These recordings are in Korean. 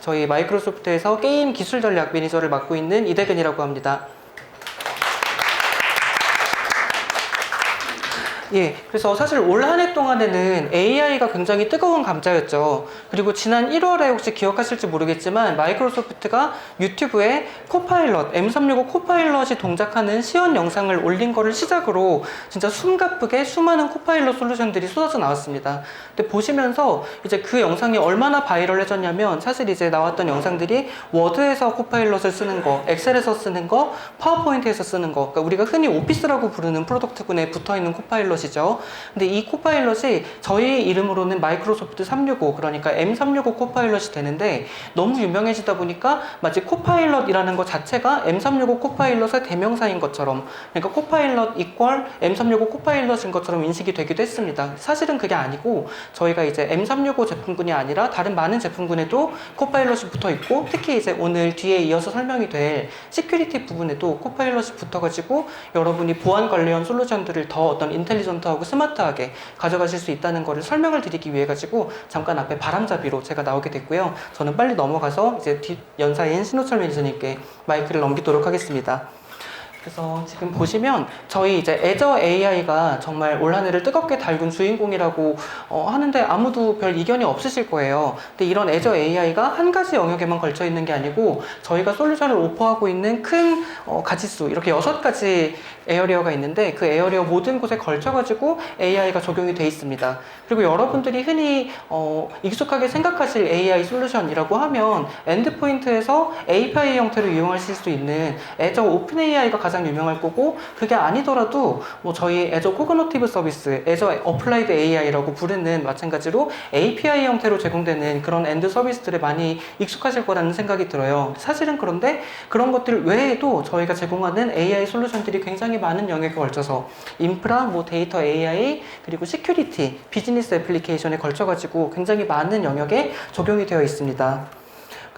저희 마이크로소프트에서 게임 기술 전략 매니저를 맡고 있는 이대근이라고 합니다. 예, 그래서 사실 올 한 해 동안에는 AI가 굉장히 뜨거운 감자였죠. 그리고 지난 1월에 혹시 기억하실지 모르겠지만 마이크로소프트가 유튜브에 코파일럿, M365 코파일럿이 동작하는 시연 영상을 올린 거를 시작으로 진짜 숨가쁘게 수많은 코파일럿 솔루션들이 쏟아져 나왔습니다. 근데 보시면서 이제 그 영상이 얼마나 바이럴해졌냐면 사실 이제 나왔던 영상들이 워드에서 코파일럿을 쓰는 거, 엑셀에서 쓰는 거, 파워포인트에서 쓰는 거, 그러니까 우리가 흔히 오피스라고 부르는 프로덕트군에 붙어 있는 코파일럿 것이죠. 근데 이 코파일럿이 저희 이름으로는 마이크로소프트 365 그러니까 M365 코파일럿이 되는데 너무 유명해지다 보니까 마치 코파일럿이라는 것 자체가 M365 코파일럿의 대명사인 것처럼 그러니까 코파일럿 이퀄 M365 코파일럿인 것처럼 인식이 되기도 했습니다. 사실은 그게 아니고 저희가 이제 M365 제품군이 아니라 다른 많은 제품군에도 코파일럿이 붙어 있고 특히 이제 오늘 뒤에 이어서 설명이 될 시큐리티 부분에도 코파일럿이 붙어가지고 여러분이 보안 관련 솔루션들을 더 어떤 인텔리전 인텔리전트하고 스마트하게 가져가실 수 있다는 것을 설명을 드리기 위해 가지고 잠깐 앞에 바람잡이로 제가 나오게 됐고요. 저는 빨리 넘어가서 이제 뒷 연사인 신호철 매니저님께 마이크를 넘기도록 하겠습니다. 그래서 지금 보시면 저희 이제 애저 AI가 정말 올 한해를 뜨겁게 달군 주인공이라고 어, 하는데 아무도 별 이견이 없으실 거예요. 근데 이런 애저 AI가 한 가지 영역에만 걸쳐 있는 게 아니고 저희가 솔루션을 오퍼하고 있는 큰 어, 가지수 이렇게 여섯 가지 에어리어가 있는데 그 에어리어 모든 곳에 걸쳐가지고 AI가 적용이 돼 있습니다. 그리고 여러분들이 흔히 어, 익숙하게 생각하실 AI 솔루션이라고 하면 엔드포인트에서 API 형태로 이용하실 수 있는 애저 오픈 AI가 가장 유명할 거고 그게 아니더라도 뭐 저희 애저 코그노티브 서비스, 애저 어플라이드 AI라고 부르는 마찬가지로 API 형태로 제공되는 그런 엔드 서비스들에 많이 익숙하실 거라는 생각이 들어요. 사실은 그런데 그런 것들 외에도 저희가 제공하는 AI 솔루션들이 굉장히 많은 영역에 걸쳐서 인프라, 뭐 데이터 AI, 그리고 시큐리티, 비즈니스 애플리케이션에 걸쳐가지고 굉장히 많은 영역에 적용이 되어 있습니다.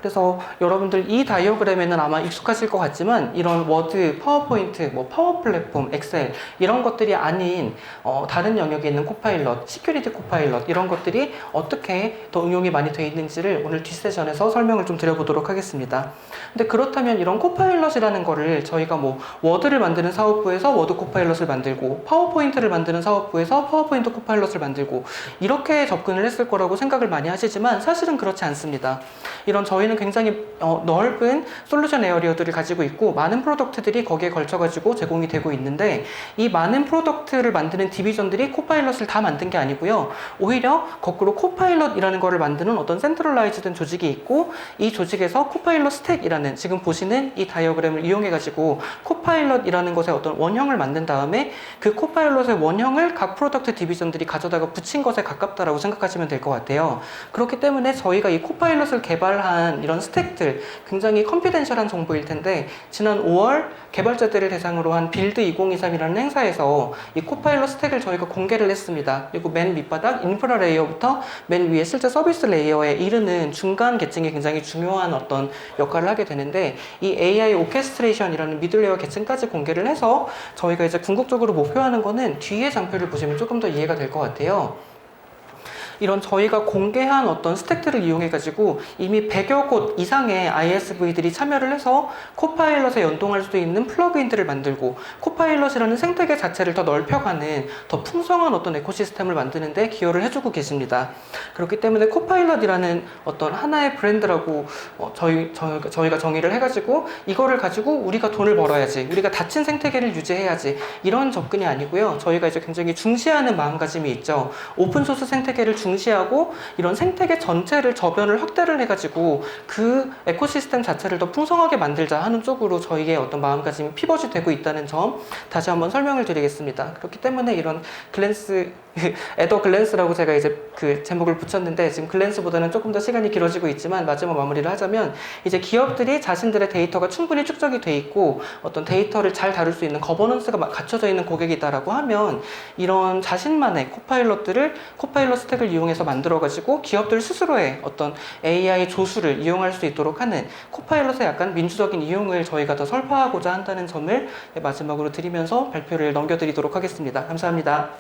그래서 여러분들 이 다이어그램에는 아마 익숙하실 것 같지만 이런 워드, 파워포인트, 뭐 파워 플랫폼, 엑셀 이런 것들이 아닌 어, 다른 영역에 있는 코파일럿, 시큐리티 코파일럿 이런 것들이 어떻게 더 응용이 많이 되어 있는지를 오늘 뒷세션에서 설명을 좀 드려보도록 하겠습니다. 근데 그렇다면 이런 코파일럿이라는 거를 저희가 뭐 워드를 만드는 사업부에서 워드 코파일럿을 만들고 파워포인트를 만드는 사업부에서 파워포인트 코파일럿을 만들고 이렇게 접근을 했을 거라고 생각을 많이 하시지만 사실은 그렇지 않습니다. 이런 저희는 굉장히 어, 넓은 솔루션 에어리어들을 가지고 있고 많은 프로덕트들이 거기에 걸쳐 가지고 제공이 되고 있는데 이 많은 프로덕트를 만드는 디비전들이 코파일럿을 다 만든 게 아니고요. 오히려 거꾸로 코파일럿이라는 거를 만드는 어떤 센트럴라이즈된 조직이 있고 이 조직에서 코파일럿 스택이라는 지금 보시는 이 다이어그램을 이용해 가지고 코파일럿이라는 것의 어떤 원형을 만든 다음에 그 코파일럿의 원형을 각 프로덕트 디비전들이 가져다가 붙인 것에 가깝다라고 생각하시면 될 것 같아요. 그렇기 때문에 저희가 이 코파일럿을 개발한 이런 스택들 굉장히 컴피덴셜한 정보일 텐데 지난 5월 개발자들을 대상으로 한 빌드 2023이라는 행사에서 이 코파일럿 스택을 저희가 공개를 했습니다. 그리고 맨 밑바닥 인프라 레이어부터 맨 위에 실제 서비스 레이어에 이르는 중간 계층이 굉장히 중요한 어떤 역할을 하게 되는데 이 AI 오케스트레이션이라는 미들레이어 계층까지 공개를 해서 저희가 이제 궁극적으로 목표하는 거는 뒤에 장표를 보시면 조금 더 이해가 될 것 같아요. 이런 저희가 공개한 어떤 스택들을 이용해 가지고 이미 100여 곳 이상의 ISV들이 참여를 해서 코파일럿에 연동할 수 있는 플러그인들을 만들고 코파일럿이라는 생태계 자체를 더 넓혀가는 더 풍성한 어떤 에코시스템을 만드는데 기여를 해주고 계십니다. 그렇기 때문에 코파일럿이라는 어떤 하나의 브랜드라고 어, 저희, 저희, 가 정의를 해가지고 이거를 가지고 우리가 돈을 벌어야지 우리가 닫힌 생태계를 유지해야지 이런 접근이 아니고요. 저희가 이제 굉장히 중시하는 마음가짐이 있죠. 오픈소스 생태계를 중 중시하고 이런 생태계 전체를 저변을 확대를 해가지고 그 에코시스템 자체를 더 풍성하게 만들자 하는 쪽으로 저희의 어떤 마음가짐이 피벗이 되고 있다는 점 다시 한번 설명을 드리겠습니다. 그렇기 때문에 이런 글랜스 에더 글랜스라고 제가 이제 그 제목을 붙였는데 지금 글랜스보다는 조금 더 시간이 길어지고 있지만 마지막 마무리를 하자면 이제 기업들이 자신들의 데이터가 충분히 축적이 돼 있고 어떤 데이터를 잘 다룰 수 있는 거버넌스가 갖춰져 있는 고객이다라고 하면 이런 자신만의 코파일럿들을 코파일럿 스택을 이용해서 만들어 가지고 기업들 스스로의 어떤 AI 조수를 이용할 수 있도록 하는 코파일럿의 약간 민주적인 이용을 저희가 더 설파하고자 한다는 점을 마지막으로 드리면서 발표를 넘겨드리도록 하겠습니다. 감사합니다.